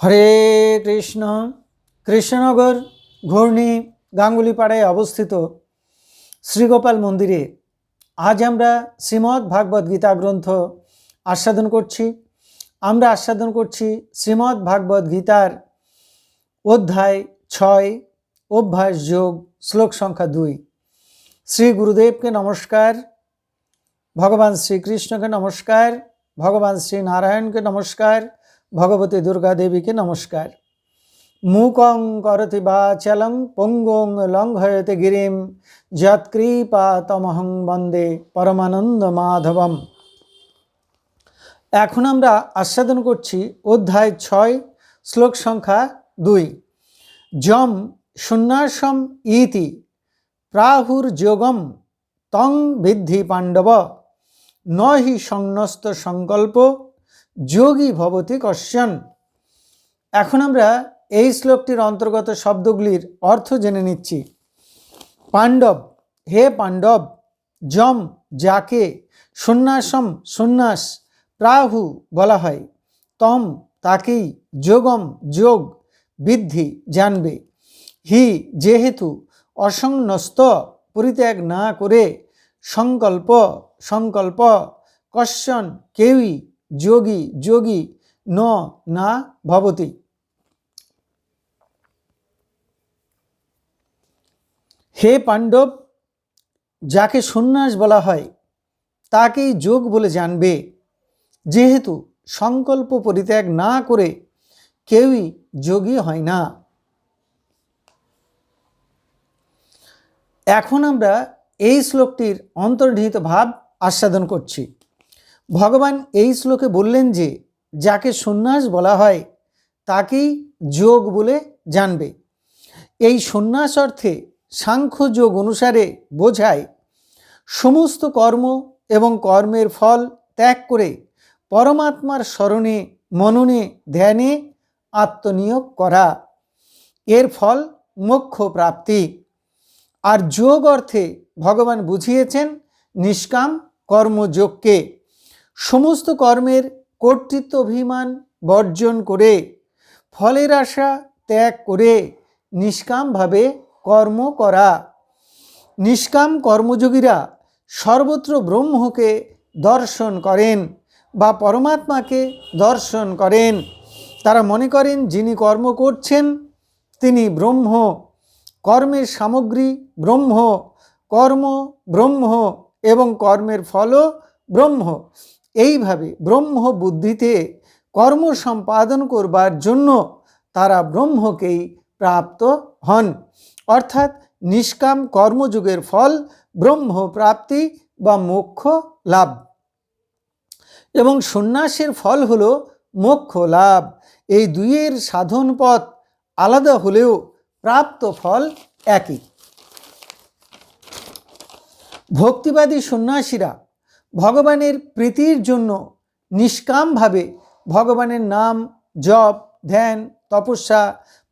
হরে কৃষ্ণ, কৃষ্ণনগর ঘূর্ণি গাঙ্গুলিপাড়ায় অবস্থিত শ্রীগোপাল মন্দিরে আজ আমরা শ্রীমদ্ ভাগবত গীতা গ্রন্থ আস্বাদন করছি। আমরা আস্বাদন করছি শ্রীমদ্ ভাগবত গীতার অধ্যায় ছয়, অভ্যাস যোগ, শ্লোক সংখ্যা দুই। শ্রী গুরুদেবকে নমস্কার, ভগবান শ্রীকৃষ্ণকে নমস্কার, ভগবান শ্রী নারায়ণকে নমস্কার ভগবতী দুর্গা দেবীকে নমস্কার। মুকং করতি বাচলং পঙ্গং লঙ্ঘয়তে গিরিম যৎকৃপা তমহং বন্দে পরমানন্দ মাধবম। এখন আমরা আস্বাদন করছি অধ্যায় ছয়, শ্লোক সংখ্যা দুই। যম শূন্যাসম ইতি, প্রাহুর যোগম তং বিদ্ধি পাণ্ডব ন হি সংনস্ত সংকল্প যোগী ভবতি কশ্যন। এখন আমরা এই শ্লোকটির অন্তর্গত শব্দগুলির অর্থ জেনে নিচ্ছি। পাণ্ডব, হে পাণ্ডব, যম যাকে সন্ন্যাসম সন্ন্যাস, প্রাহু বলা হয়, তম তাকেই যোগম যোগ বৃদ্ধি জানবে। হি যেহেতু অসংনস্ত পরিত্যাগ না করে সংকল্প সংকল্প কশ্যন কেউই যোগী যোগী, ন, না, ভবতি। হে পাণ্ডব, যাকে সন্ন্যাস বলা হয়, তাকেই যোগ বলে জানবে। যেহেতু সংকল্প পরিত্যাগ না করে কেউই যোগী হয় না। এখন আমরা এই শ্লোকটির অন্তর্নিহিত ভাব আস্বাদন করছি। ভগবান এই শ্লোকে বললেন যে, যাকে সন্ন্যাস বলা হয়, তাকেই যোগ বলে জানবে। এই সন্ন্যাস অর্থে সাংখ্য যোগ অনুসারে বোঝায়, সমস্ত কর্ম এবং কর্মের ফল ত্যাগ করে পরমাত্মার স্মরণে, মননে, ধ্যানে আত্মনিয়োগ করা। এর ফল মোক্ষ প্রাপ্তি। আর যোগ অর্থে ভগবান বুঝিয়েছেন নিষ্কাম কর্মযোগকে। সমস্ত কর্মের কর্তৃত্ব অভিমান বর্জন করে, ফলের আশা ত্যাগ করে নিষ্কামভাবে কর্ম করা। নিষ্কাম কর্মযোগীরা সর্বত্র ব্রহ্মকে দর্শন করেন বা পরমাত্মাকে দর্শন করেন। তারা মনে করেন, যিনি কর্ম করছেন, তিনি ব্রহ্ম। কর্মের সামগ্রী ব্রহ্ম, কর্ম ব্রহ্ম এবং কর্মের ফলও ব্রহ্ম। এইভাবে ব্রহ্ম বুদ্ধিতে কর্ম সম্পাদন করবার জন্য তারা ব্রহ্মকেই প্রাপ্ত হন। অর্থাৎ নিষ্কাম কর্মযুগের ফল ব্রহ্ম প্রাপ্তি বা মোক্ষ লাভ। এবং সন্ন্যাসের ফল হল মোক্ষ লাভ। এই দুইয়ের সাধন পথ আলাদা হলেও প্রাপ্ত ফল একই। ভক্তিবাদী সন্ন্যাসীরা ভগবানের প্রীতির জন্য নিষ্কামভাবে ভগবানের নাম জপ, ধ্যান, তপস্যা,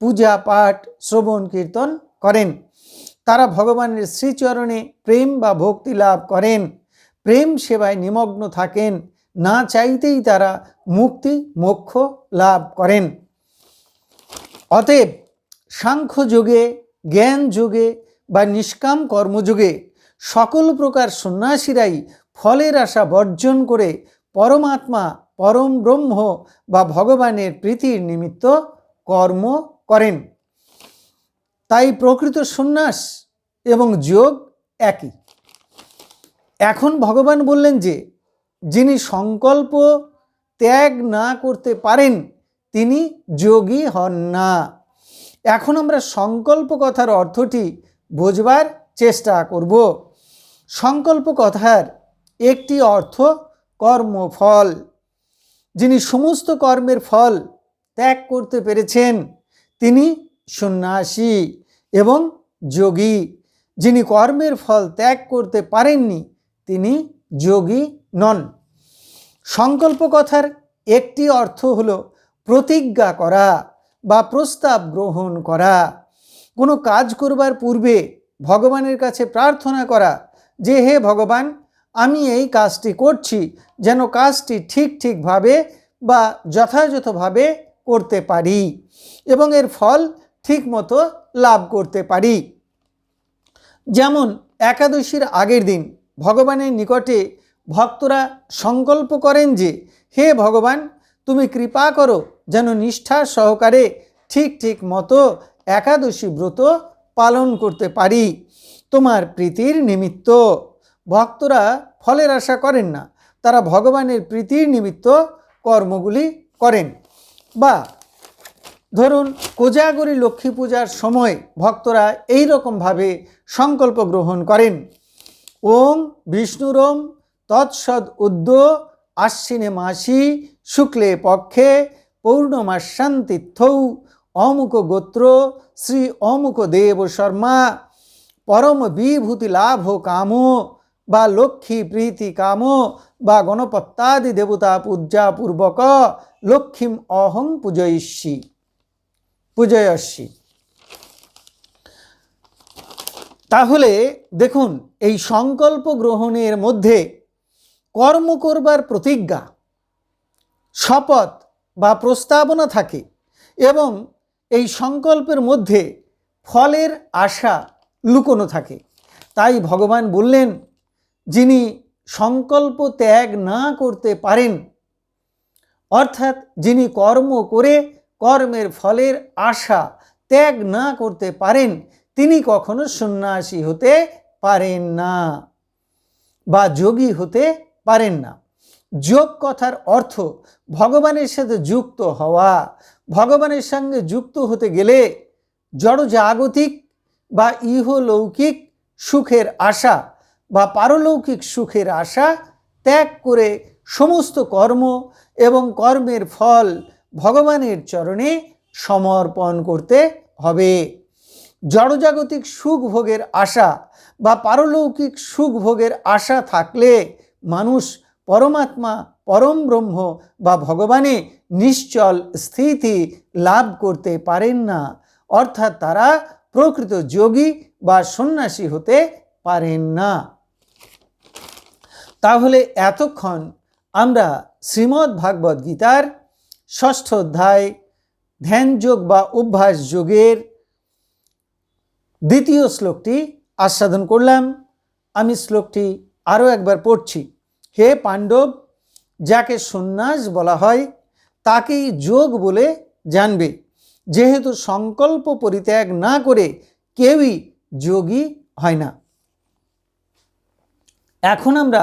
পূজা, পাঠ, শ্রবণ, কীর্তন করেন। তারা ভগবানের শ্রীচরণে প্রেম বা ভক্তি লাভ করেন। প্রেম সেবায় নিমগ্ন থাকেন। না চাইতেই তারা মুক্তি, মোক্ষ লাভ করেন। অতএব সাংখ্য যোগে, জ্ঞান যোগে বা নিষ্কাম কর্মযোগে সকল প্রকার সন্ন্যাসীরাই ফলের আশা বর্জন করে পরমাত্মা পরম ব্রহ্ম বা ভগবানের প্রীতির নিমিত্ত কর্ম করেন। তাই প্রকৃত সন্ন্যাস এবং যোগ একই। এখন ভগবান বললেন যে, যিনি সংকল্প ত্যাগ না করতে পারেন, তিনি যোগী হন না। এখন আমরা সংকল্প কথার অর্থটি বোঝবার চেষ্টা করব। সংকল্প কথার একটি অর্থ কর্মফল। যিনি সমস্ত কর্মের ফল ত্যাগ করতে পেরেছেন, তিনি সন্ন্যাসী এবং যোগী। যিনি কর্মের ফল ত্যাগ করতে পারেননি, তিনি যোগী নন। সংকল্প কথার একটি অর্থ হল প্রতিজ্ঞা করা বা প্রস্তাব গ্রহণ করা। কোনো কাজ করবার পূর্বে ভগবানের কাছে প্রার্থনা করা যে, হে ভগবান আমি এই কাজটি করছি যেন কাজটি ঠিক ঠিকভাবে বা যথাযথভাবে করতে পারি এবং এর ফল ঠিকমতো লাভ করতে পারি। যেমন, একাদশীর আগের দিন ভগবানের নিকটে ভক্তরা সংকল্প করেন যে, হে ভগবান, তুমি কৃপা করো যেন নিষ্ঠার সহকারে ঠিক ঠিক মতো একাদশী ব্রত পালন করতে পারি তোমার প্রীতির নিমিত্ত। ভক্তরা ফলের আশা করেন না। তারা ভগবানের প্রীতির নিমিত্ত কর্মগুলি করেন। বা ধরুন, কোজাগরী লক্ষ্মী পূজার সময় ভক্তরা এই রকমভাবে সংকল্প গ্রহণ করেন। ওং বিষ্ণুরম তৎসদ উদ্য আশ্বিনে মাসি শুক্লে পক্ষে পৌর্ণমাসান্তিথৌ অমুক গোত্র শ্রী অমুক দেব শর্মা। পরম বিভূতি লাভ কাম বা লক্ষ্মী প্রীতি কাম বা গণপত্যাদি দেবতা পূজা পূর্বক লক্ষ্মীম অহং পূজয়িষ্যি। পূজয়স্যি তাহলে দেখুন, এই সংকল্প গ্রহণের মধ্যে কর্ম করবার প্রতিজ্ঞা, শপথ বা প্রস্তাবনা থাকে এবং এই সংকল্পের মধ্যে ফলের আশা লুকোনো থাকে। তাই ভগবান বললেন যিনি সংকল্প ত্যাগ না করতে পারেন, অর্থাৎ যিনি কর্ম করে কর্মের ফলের আশা ত্যাগ না করতে পারেন, তিনি কখনো সন্ন্যাসী হতে পারেন না বা যোগী হতে পারেন না। যোগ কথার অর্থ ভগবানের সাথে যুক্ত হওয়া, ভগবানের সঙ্গে যুক্ত হতে গেলে জড়জাগতিক বা ইহলৌকিক সুখের আশা বা পারলৌকিক সুখের আশা ত্যাগ করে সমস্ত কর্ম এবং কর্মের ফল ভগবানের চরণে সমর্পণ করতে হবে। জড়জাগতিক সুখ ভোগের আশা বা পারলৌকিক সুখ ভোগের আশা থাকলে মানুষ পরমাত্মা, পরম ব্রহ্ম বা ভগবানে নিশ্চল স্থিতি লাভ করতে পারেন না। অর্থাৎ তারা প্রকৃত যোগী বা সন্ন্যাসী হতে পারেন না। তাহলে এতক্ষণ আমরা শ্রীমদ্ ভাগবত গীতার ষষ্ঠ অধ্যায়, ধ্যান যোগ বা অভ্যাস যোগের দ্বিতীয় শ্লোকটি আস্বাদন করলাম। আমি শ্লোকটি আরও একবার পড়ছি। হে পাণ্ডব, যাকে সন্ন্যাস বলা হয়, তাকেই যোগ বলে জানবে। যেহেতু সংকল্প পরিত্যাগ না করে কেউই যোগী হয় না। এখন আমরা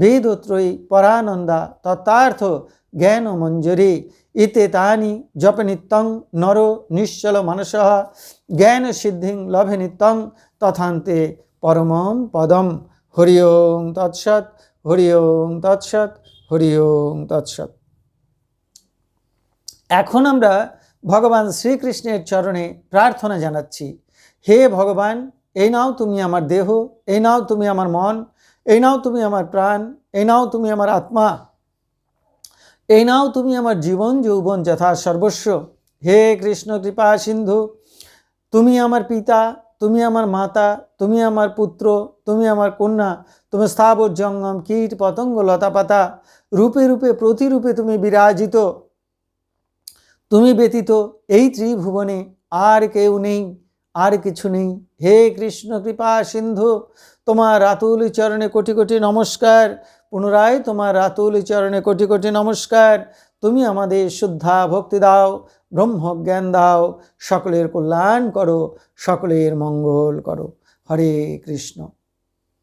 বেদত্রয়ী পরানন্দা তত্ত্বার্থ জ্ঞান মঞ্জুরি। ইতে তানি জপ নিত্যং নর নিশ্চল মানস। জ্ঞান সিদ্ধিং লভে নিত্যং তথান্তে পরমম পদম। হরি ওং তৎসৎ হরি ওং তৎসৎ হরি ওং তৎসৎ। এখন আমরা ভগবান শ্রীকৃষ্ণের চরণে প্রার্থনা জানাচ্ছি। হে ভগবান, এই নাও তুমি আমার দেহ, এই নাও তুমি আমার মন এই নাও তুমি আমার প্রাণ, এই নাও তুমি আমার আত্মা, এই নাও তুমি আমার জীবন, যৌবন যথা সর্বস্ব। হে কৃষ্ণ, কৃপা, সিন্ধু, তুমি আমার পিতা, তুমি আমার মাতা, তুমি আমার পুত্র, তুমি আমার কন্যা, তুমি স্থাবর জঙ্গম, কীট, পতঙ্গ লতাপাতা রূপে রূপে, প্রতিরূপে তুমি বিরাজিত, তুমি ব্যতীত এই ত্রিভুবনে আর কেউ নেই। আর কিছু নেই। হে কৃষ্ণ, কৃপা, সিন্ধু, তোমার রাতুল চরণে কোটি কোটি নমস্কার। পুনরায় তোমার রাতুল চরণে কোটি কোটি নমস্কার। তুমি আমাদের শুদ্ধা ভক্তি দাও, ব্রহ্মজ্ঞান দাও, সকলের কল্যাণ করো, সকলের মঙ্গল করো। হরে কৃষ্ণ।